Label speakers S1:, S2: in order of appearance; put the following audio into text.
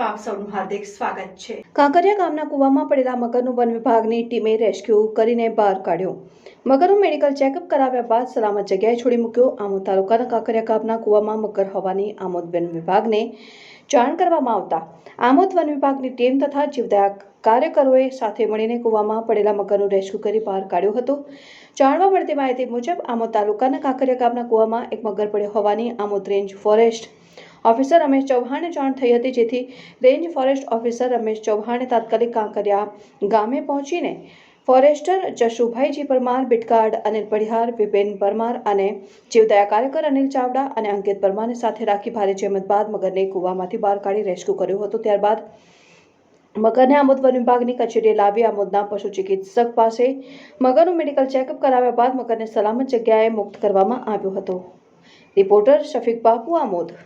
S1: આપ સૌનું હાર્દિક સ્વાગત છે.
S2: કાંકરિયા ગામના કૂવામાં પડેલા મગરનું વન વિભાગની ટીમે રેસ્ક્યુ કરીને બહાર કાઢ્યો. મગરનું મેડિકલ ચેકઅપ કરાવ્યા બાદ સલામત જગ્યાએ છોડી મૂક્યો. આમોદ તાલુકાના કાંકરિયા ગામના કૂવામાં મગર હોવાની આમોદ વન વિભાગને જાણ કરવામાં આવતા આમોદ વન વિભાગની ટીમ તથા જીવદયા કાર્યકરોએ સાથે મળીને કૂવામાં પડેલા મગરનું રેસ્ક્યુ કરી બહાર કાઢ્યો હતો. જાણવા મળતી માહિતી મુજબ, આમોદ તાલુકાના કાંકરિયા ગામના કૂવામાં એક મગર પડ્યો હોવાની Amod range forest officer Ramesh ચૌહાણને જાણ થઈ હતી, જેથી રેન્જ ફોરેસ્ટ ઓફિસર રમેશ ચૌહાણે તાત્કાલિક કાંકરિયા ગામે પહોંચીને forester Jashubhaiji Parmar beat guard Anil Parihar, Vipin Parmar અને જીવદયા કાર્યકર અનિલ ચાવડા અને અંકિત પરમારને સાથે રાખી ભારે જહેમત બાદ મગરને કૂવામાંથી બહાર કાઢી રેસ્ક્યુ કર્યો હતો. ત્યારબાદ મગરને આમોદ વન વિભાગની કચેરીએ લાવી આમોદના પશુ ચિકિત્સક પાસે મગરનું મેડિકલ ચેકઅપ કરાવ્યા બાદ મગરને સલામત જગ્યાએ મુક્ત કરવામાં આવ્યો હતો. રિપોર્ટર શફીક બાપુ આમોદ.